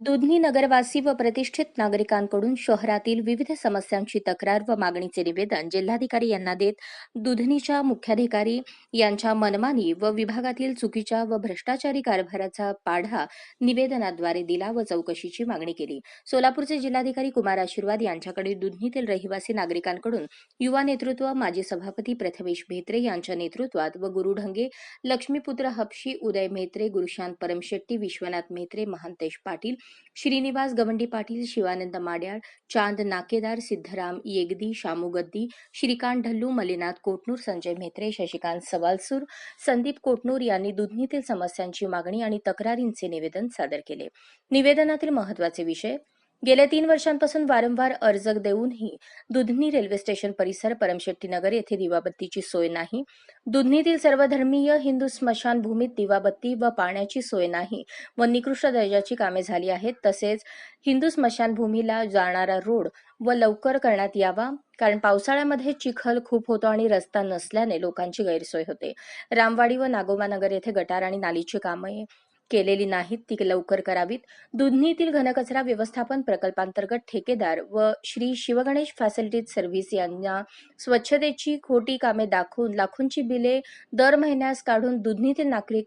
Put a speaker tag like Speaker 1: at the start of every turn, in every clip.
Speaker 1: दुधनी नगरवासी व प्रतिष्ठित नागरिकांकडून शहरातील विविध समस्यांची तक्रार व मागणीचे निवेदन जिल्हाधिकारी यांना देत दुधनीच्या मुख्याधिकारी यांच्या मनमानी व विभागातील चुकीच्या व भ्रष्टाचारी कारभाराचा पाढा निवेदनाद्वारे दिला व चौकशीची मागणी केली. सोलापूरचे जिल्हाधिकारी कुमार आशीर्वाद यांच्याकडे दुधनीतील रहिवासी नागरिकांकडून युवा नेतृत्व माजी सभापती प्रथमेश म्हेत्रे यांच्या नेतृत्वात व गुरुढंगे लक्ष्मीपुत्र हपशी उदय म्हेत्रे गुरुशांत परमशेट्टी विश्वनाथ म्हेत्रे महांतेश पाटील श्रीनिवास गवंडी पाटील शिवानंद माड्याळ चांद नाकेदार सिद्धराम येगदी शामू गद्दी श्रीकांत ढल्लू मलिनाथ कोटनूर संजय म्हेत्रे शशिकांत सवालसूर संदीप कोटनूर यांनी दुधनीतील समस्यांची मागणी आणि तक्रारींचे निवेदन सादर केले. निवेदनातील महत्त्वाचे विषय गेल्या तीन वर्षांपासून वारंवार अर्ज देऊनही दुधनी रेल्वे स्टेशन परिसर परमशेट्टीनगर येथे दिवाबत्तीची सोय नाही. दुधनीतील सर्वधर्मीय हिंदू स्मशानभूमीत दिवाबत्ती व पाण्याची सोय नाही व निकृष्ट दर्जाची कामे झाली आहेत. तसेच हिंदू स्मशानभूमीला जाणारा रोड व लवकर करण्यात यावा कारण पावसाळ्यामध्ये चिखल खूप होतो आणि रस्ता नसल्याने लोकांची गैरसोय होते. रामवाडी व नागोबानगर येथे गटार आणि नालीची कामे केलेली नाहीत ती लवकर करावीत. दुधनीतील घनकचरा व्यवस्थापन प्रकल्पांतर्गत ठेकेदार व श्री शिवगणेश फॅसिलिटीज सर्व्हिस यांना स्वच्छतेची खोटी कामे दाखवून लाखोंची बिले दर महिन्यास काढून दुधनीतील नागरिक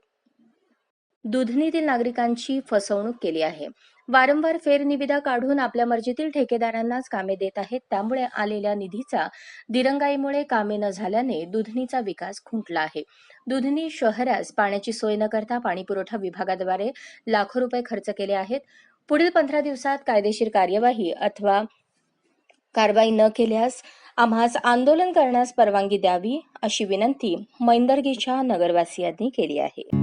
Speaker 1: दुधनीतील नागरिकांची फसवणूक केली आहे. वारंवार फेरनिविदा काढून आपल्या मर्जीतील ठेकेदारांनाच कामे देत आहेत. त्यामुळे आलेल्या निधीचा दिरंगाईमुळे कामे न झाल्याने दुधनीचा विकास खुंटला आहे. दुधनी शहरास पाण्याची सोय न करता पाणीपुरवठा विभागाद्वारे लाखो रुपये खर्च केले आहेत. पुढील पंधरा दिवसात कायदेशीर कार्यवाही अथवा कारवाई न केल्यास आम्हास आंदोलन करण्यास परवानगी द्यावी अशी विनंती मैंदर्गीच्या नगरवासियांनी केली आहे.